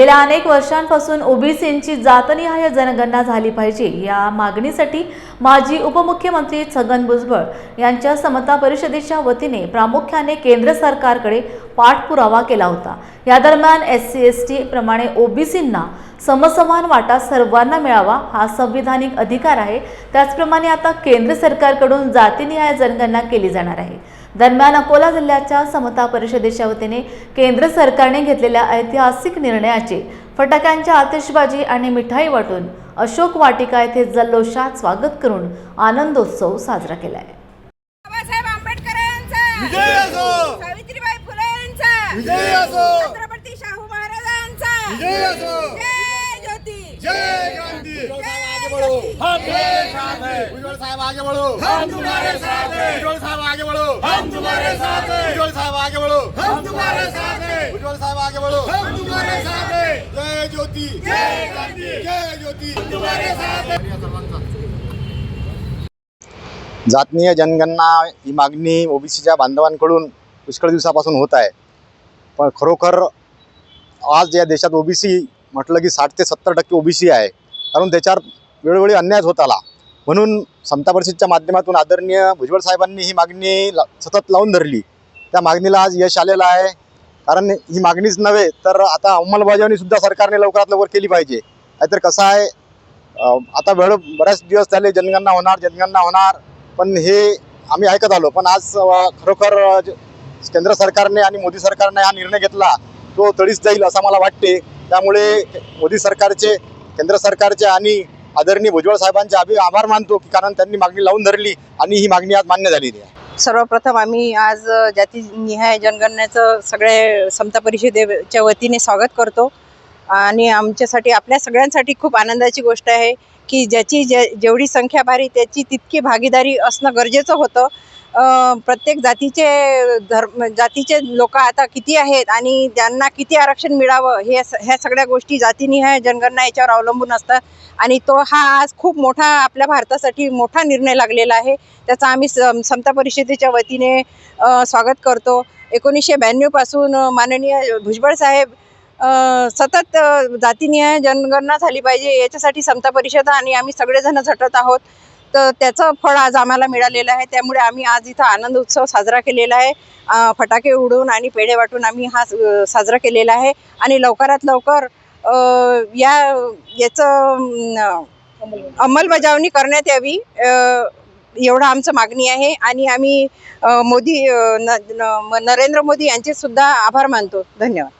गेल्या अनेक वर्षांपासून ओबीसींची जातनिहाय जनगणना झाली पाहिजे. या मागणीसाठी माजी उपमुख्यमंत्री छगन भुजबळ यांच्या समता परिषदेच्या वतीने प्रामुख्याने केंद्र सरकारकडे पाठपुरावा केला होता. या दरम्यान एस सी एस टी प्रमाणे ओबीसींना समसमान वाटा सर्वांना मिळावा हा संविधानिक अधिकार आहे. त्याचप्रमाणे आता केंद्र सरकारकडून जातीनिहाय जनगणना केली जाणार आहे. दरम्यान अकोला जिल्ह्याच्या समता परिषदेच्या वतीने केंद्र सरकारने घेतलेल्या ऐतिहासिक निर्णयाचे फटाक्यांच्या आतिषबाजी आणि मिठाई वाटून अशोक वाटिका येथे जल्लोषात स्वागत करून आनंदोत्सव साजरा केला आहे बाबासाहेब आंबेडकरांचा विजय असो! सावित्रीबाई फुले यांचा विजय असो! छत्रपती शाहू महाराजांचा विजय असो! जय ज्योती जय आगे साहब आगे बढ़ो हम तुम्हारे साथ हैं उज्जवल साहब आगे बढ़ो हम तुम्हारे साथ हैं उज्जवल साहब आगे बढ़ो हम तुम्हारे साथ हैं उज्जवल साहब आगे बढ़ो हम तुम्हारे साथ हैं जय ज्योति जय जय ज्योति तुम्हारे साथ जातनीय जनगणना ही मागणी ओबीसीच्या बांधवांकडून पुष्कळ दिवसापासून होत आहे. पण खरोखर आज या देशात ओबीसी म्हटलं की साठ ते सत्तर टक्के ओबीसी आहे. कारण त्याच्यावर वेळोवेळी अन्याय होत आला. म्हणून समता परिषदच्या माध्यमातून आदरणीय भुजबळ साहेबांनी ही मागणी ला- सतत लावून धरली. त्या मागणीला आज यश आलेलं आहे. कारण ही मागणीच नव्हे तर आता अंमलबजावणीसुद्धा सरकारने लवकरात लवकर केली पाहिजे. नाहीतर कसं आहे आता वेळ बऱ्याच दिवस झाले जनगणना होणार जनगणना होणार. पण हे आम्ही ऐकत आलो. पण आज खरोखर केंद्र सरकारने आणि मोदी सरकारने हा निर्णय घेतला तो तडीच जाईल असं मला वाटते. त्यामुळे मोदी सरकारचे केंद्र सरकारचे आणि आदरणीय भुजबळ साहेबांचे आम्ही आभार मानतो की कारण त्यांनी मागणी लावून धरली आणि ही मागणी आज मान्य झालेली आहे. सर्वप्रथम आम्ही आज जातीनिहाय जनगणनेचं सगळे समता परिषदेच्या वतीने स्वागत करतो. आणि आमच्यासाठी आपल्या सगळ्यांसाठी खूप आनंदाची गोष्ट आहे की ज्याची जे जेवढी संख्या भारी त्याची तितकी भागीदारी असणं गरजेचं होतं. प्रत्येक जातीचे धर्म जातीचे लोक आता किती आहेत आणि त्यांना किती आरक्षण मिळावं हे ह्या सगळ्या गोष्टी जातीनिहाय जनगणना याच्यावर अवलंबून असतात आणि तो हा आज खूप मोठा आपल्या भारतासाठी मोठा निर्णय लागलेला आहे. त्याचा आम्ही समता परिषदेच्या वतीने स्वागत करतो. एकोणीसशे ब्याण्णवपासून माननीय भुजबळ साहेब सतत जातीनिहाय जनगणना झाली पाहिजे. याच्यासाठी समता परिषद आणि आम्ही सगळेजण झटत आहोत. तर त्याचं फळ आज आम्हाला मिळालेलं आहे. त्यामुळे आम्ही आज इथं आनंद उत्सव साजरा केलेला आहे. फटाके उडवून आणि पेढे वाटून आम्ही हा साजरा केलेला आहे. आणि लवकरात लवकर या याचं अंमलबजावणी करण्यात यावी एवढं आमचं मागणी आहे. आणि आम्ही मोदी न, न- न- नरेंद्र मोदी यांचे सुद्धा आभार मानतो. धन्यवाद.